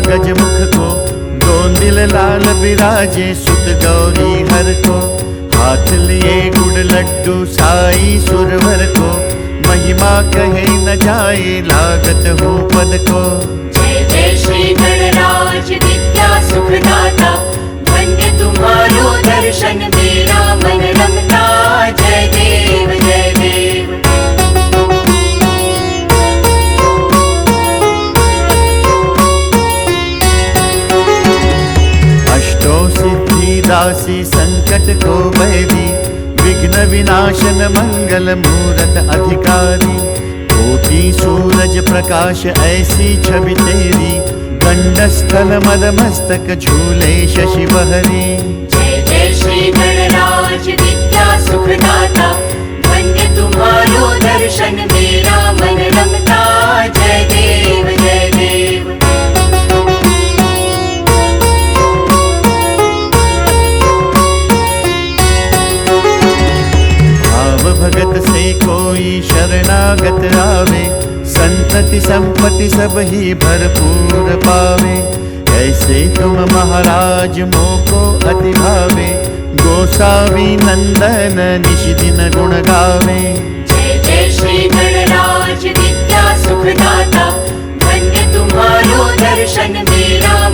गजमुख को गोंदिल लाल विराजे सुत गौरी हर को। हाथ लिए गुड़ लड्डू, साई सुरवर को। महिमा कहे न जाए, लागत हो पद को। सिद्धि संकट को वैदी विघ्न विनाशन मंगल मूरत अधिकारी। कोटि सूरज प्रकाश ऐसी छवि तेरी गंडस्थल मद मस्तक झूले शशि बहरी। जय जय श्री गणराज विद्या सुखदाता धन्य तुम्हारो दर्शन। शरणागत आवे संतति संपत्ति सब ही भरपूर पावे। ऐसे तुम महाराज मोको अति भावे गोसावी नंदन निश दिन गुण गावे। श्री गणराज विद्या सुखदाता धन्य तुम्हारो दर्शन मेरा।